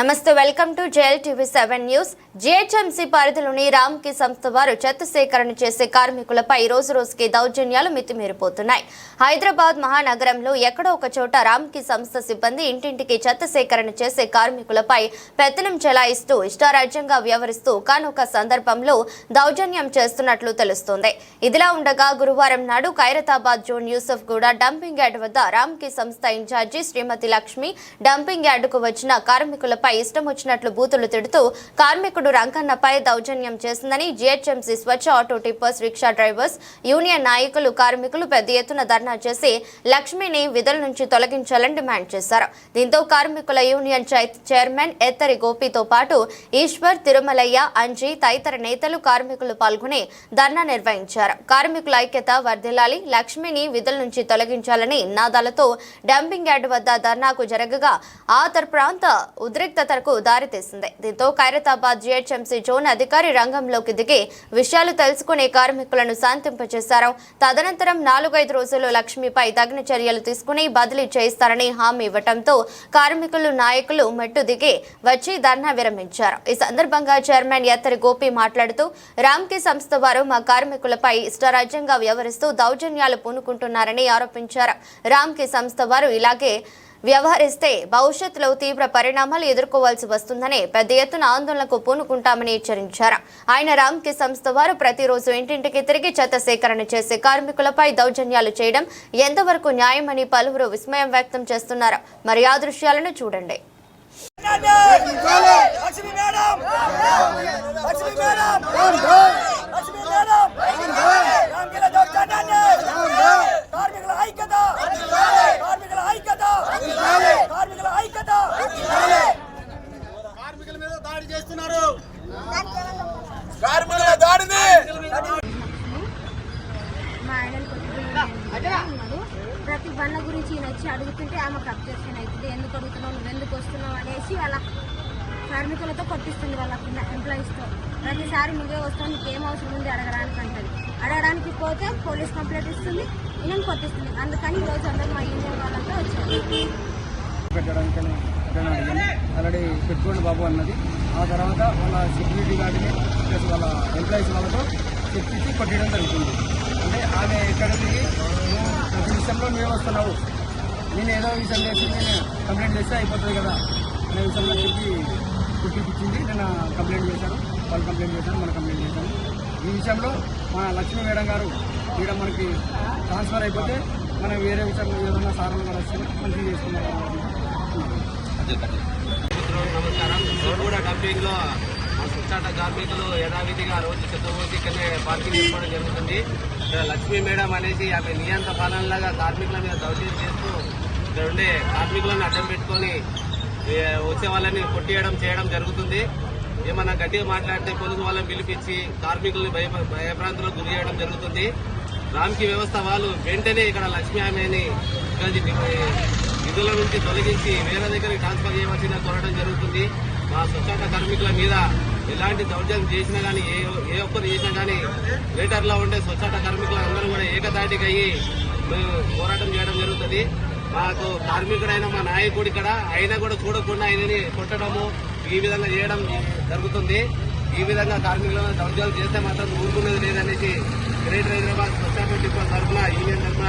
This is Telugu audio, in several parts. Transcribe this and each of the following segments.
నమస్తే welcome to JL TV seven news. GHMC పరిధిలోని రామ్కి సంస్థ వారు చెత్త సేకరణ చేసే కార్మికులపై రోజు రోజుకి దౌర్జన్యాలు మితిమీరిపోతున్నాయి. హైదరాబాద్ మహానగరంలో ఎక్కడో ఒక చోట రామ్కి సంస్థ సిబ్బంది ఇంటింటికి చెత్త సేకరణ చేసే కార్మికులపై పెత్తనం చెలాయిస్తూ ఇష్టారాజ్యంగా వ్యవహరిస్తూ కానొక సందర్భంలో దౌర్జన్యం చేస్తున్నట్లు తెలుస్తోంది. ఇదిలా ఉండగా గురువారం నాడు ఖైరతాబాద్ జోన్ యూసఫ్ గూడ డంపింగ్ యార్డ్ వద్ద రామ్కి సంస్థ ఇన్ఛార్జి శ్రీమతి లక్ష్మి డంపింగ్ యార్డుకు వచ్చిన కార్మికులపై ఇష్టం వచ్చినట్లు బూతులు తిడుతూ కార్మికుడు రంగన్నపై దౌర్జన్యం చేసిందని GHMC Swachh auto tippers rickshaw drivers union నాయకులు కార్మికులు పెద్ద ఎత్తున ధర్నా చేసి లక్ష్మిని విధుల నుంచి తొలగించాలని డిమాండ్ చేశారు. దీంతో కార్మికుల యూనియన్ చైర్మన్ ఎత్తరి గోపితో పాటు ఈశ్వర్ తిరుమలయ్య అంజీ తదితర నేతలు కార్మికులు పాల్గొని ధర్నా నిర్వహించారు. కార్మికుల ఐక్యత వర్ధిల్లాలి లక్ష్మిని విధుల నుంచి తొలగించాలని నినాదాలతో డంపింగ్ యార్డ్ వద్ద ధర్నాకు జరగగా ఆతర్ ప్రాంత ఉద్రిక్తతకు దారితీసింది. దీంతో ఖైరతాబాద్ జీహెచ్ఎంసీ జోన్ అధికారి రంగంలోకి దిగి విషయాలు తెలుసుకునే కార్మికులను శాంతింపజేశారు తదనంతరం నాలుగైదు రోజుల్లో లక్ష్మిపై తగిన చర్యలు తీసుకుని బదిలీ చేయిస్తారని హామీ ఇవ్వటంతో కార్మికులు నాయకులు మెట్టు దిగి వచ్చి ధర్నా విరమించారు. ఈ సందర్భంగా చైర్మన్ ఎత్తరి గోపి మాట్లాడుతూ రామ్కి సంస్థ వారు మా కార్మికులపై ఇష్టరాజ్యంగా వ్యవహరిస్తూ దౌర్జన్యాలు పూనుకుంటున్నారని ఆరోపించారు. రామ్కి సంస్థ వారు ఇలాగే వ్యవహరిస్తే భవిష్యత్తులో తీవ్ర పరిణామాలు ఎదుర్కోవాల్సి వస్తుందని పెద్ద ఎత్తున ఆందోళనకు పూనుకుంటామని హెచ్చరించారు. ఆయన రామ్కి సంస్థ వారు ప్రతిరోజు ఇంటింటికి తిరిగి చెత్త సేకరణ చేసే కార్మికులపై దౌర్జన్యాలు చేయడం ఎంతవరకు న్యాయమని పలువురు విస్మయం వ్యక్తం చేస్తున్నారు. మరి ఆ దృశ్యాలను చూడండి. Lakshmi madam! Lakshmi madam Lakshmi madam రామకిల దౌర్జన్యాన్ని కార్మికుల ఐక్యత కార్మికుల ఐక్యత కార్మికుల ఐక్యత కార్మికుల మీద దాడి చేస్తున్నారు కార్మికుల దాడిని ఆయనని కొట్టుకున్నాడు ప్రతి బండ్ల గురించి ఈయన వచ్చి అడుగుతుంటే ఆమెకు అబ్జెక్షన్ అవుతుంది ఎందుకు అడుగుతున్నావు? నువ్వు ఎందుకు వస్తున్నావు? అనేసి వాళ్ళ కార్మికులతో కొట్టిస్తుంది వాళ్ళ ఎంప్లాయీస్తో ప్రతిసారి నువ్వే వస్తావు నీకు ఏం అవసరం ఉంది అడగడానికి అంటది. అడగడానికి పోతే పోలీస్ కంప్లైంట్ ఇస్తుంది ఈయన కొట్టిస్తుంది. అందుకని ఈ రోజు అందరూ మా యూనియన్ వాళ్ళంతా వచ్చారు. ఆల్రెడీ పెట్టుకోండి బాబు అన్నది. ఆ తర్వాత వాళ్ళ సెక్యూరిటీ గార్డ్ని ప్లస్ వాళ్ళ ఎంప్లాయీస్ వాళ్ళతో చెప్పించి కొట్టడం జరుగుతుంది. అంటే ఆమె ఎక్కడ నువ్వు ప్రతి విషయంలో నువ్వే వస్తున్నావు. నేను ఏదో విషయం చేసి నేను కంప్లైంట్ చేస్తే అయిపోతుంది కదా అనే విషయంలో చెప్పి కుట్టిపించింది నేను కంప్లైంట్ చేశాను. వాళ్ళు కంప్లైంట్ చేశాను మనం కంప్లైంట్ చేశాను ఈ విషయంలో మన లక్ష్మీ మేడం గారు ఇక్కడ మనకి ట్రాన్స్ఫర్ అయిపోతే మనం వేరే విషయంలో ఏదైనా సార్లు కూడా వస్తే మంచిగా చేసుకున్నాం నమస్కారం. కూడా డంపింగ్ కార్మికులు యథావిధిగా రోజు చతుర్మూర్తి ఇక్కడనే పార్కింగ్ చేసుకోవడం జరుగుతుంది. ఇక్కడ లక్ష్మీ మేడం అనేసి ఆమె నియంత పాలనలాగా కార్మికుల మీద దౌర్జన్యం చేస్తూ ఇక్కడ ఉండే కార్మికులను అడ్డం పెట్టుకొని వచ్చే వాళ్ళని కొట్టియడం చేయడం జరుగుతుంది. ఏమన్నా గట్టిగా మాట్లాడితే పొదుగు వాళ్ళని పిలిపించి కార్మికుల్ని భయ భయభ్రాంతులకు గురి చేయడం జరుగుతుంది. రామ్కి వ్యవస్థ వాళ్ళు వెంటనే ఇక్కడ లక్ష్మీ ఆమెని నిధుల నుంచి విధుల నుంచి తొలగించి వేరే దగ్గరికి ట్రాన్స్ఫర్ చేయవలసిన కోరడం జరుగుతుంది. మా స్వచ్ఛత కార్మికుల మీద ఎలాంటి దౌర్జన్యం చేసినా కానీ ఏ ఏ ఒక్కరు చేసినా కానీ గ్రేటర్లో ఉండే స్వచ్ఛత కార్మికులు అందరూ కూడా ఏకతాటికి అయ్యి మేము పోరాటం చేయడం జరుగుతుంది. మాకు కార్మికుడైన మా నాయకుడు ఇక్కడ ఆయన కూడా చూడకుండా ఆయనని కొట్టడము ఈ విధంగా చేయడం జరుగుతుంది. ఈ విధంగా కార్మికులను దౌర్జన్యం చేస్తే మాత్రం ఊరుకునేది లేదనేసి గ్రేటర్ హైదరాబాద్ స్వచ్ఛత డిపో తరఫున యూనియన్ తరఫున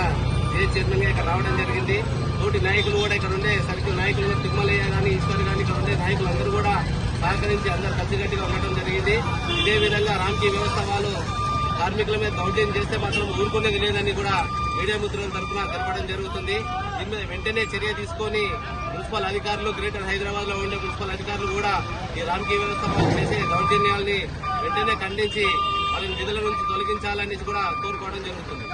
ఏ చైర్మన్ ఇక్కడ రావడం జరిగింది. తోటి నాయకులు కూడా ఇక్కడ ఉండే సర్కిల్ నాయకులు తిమ్మలయ్య కానీ ఈశ్వర్ కానీ ఇక్కడ ఉండే నాయకులు అందరూ కూడా సహకరించి అందరు కలిసికట్టుగా ఉండడం జరిగింది. ఇదే విధంగా రామ్కీ వ్యవస్థ వాళ్ళు కార్మికుల మీద దౌర్జన్యం చేస్తే మాత్రం ఊరుకునేది లేదని కూడా మీడియా మిత్రుల తరఫున తెలపడం జరుగుతుంది. దీని మీద వెంటనే చర్య తీసుకొని మున్సిపల్ అధికారులు గ్రేటర్ హైదరాబాద్లో ఉండే మున్సిపల్ అధికారులు కూడా ఈ రామ్కీ వ్యవస్థ వాళ్ళు చేసే దౌర్జన్యాల్ని వెంటనే ఖండించి వాళ్ళని విధుల నుంచి తొలగించాలని కూడా కోరుకోవడం జరుగుతుంది.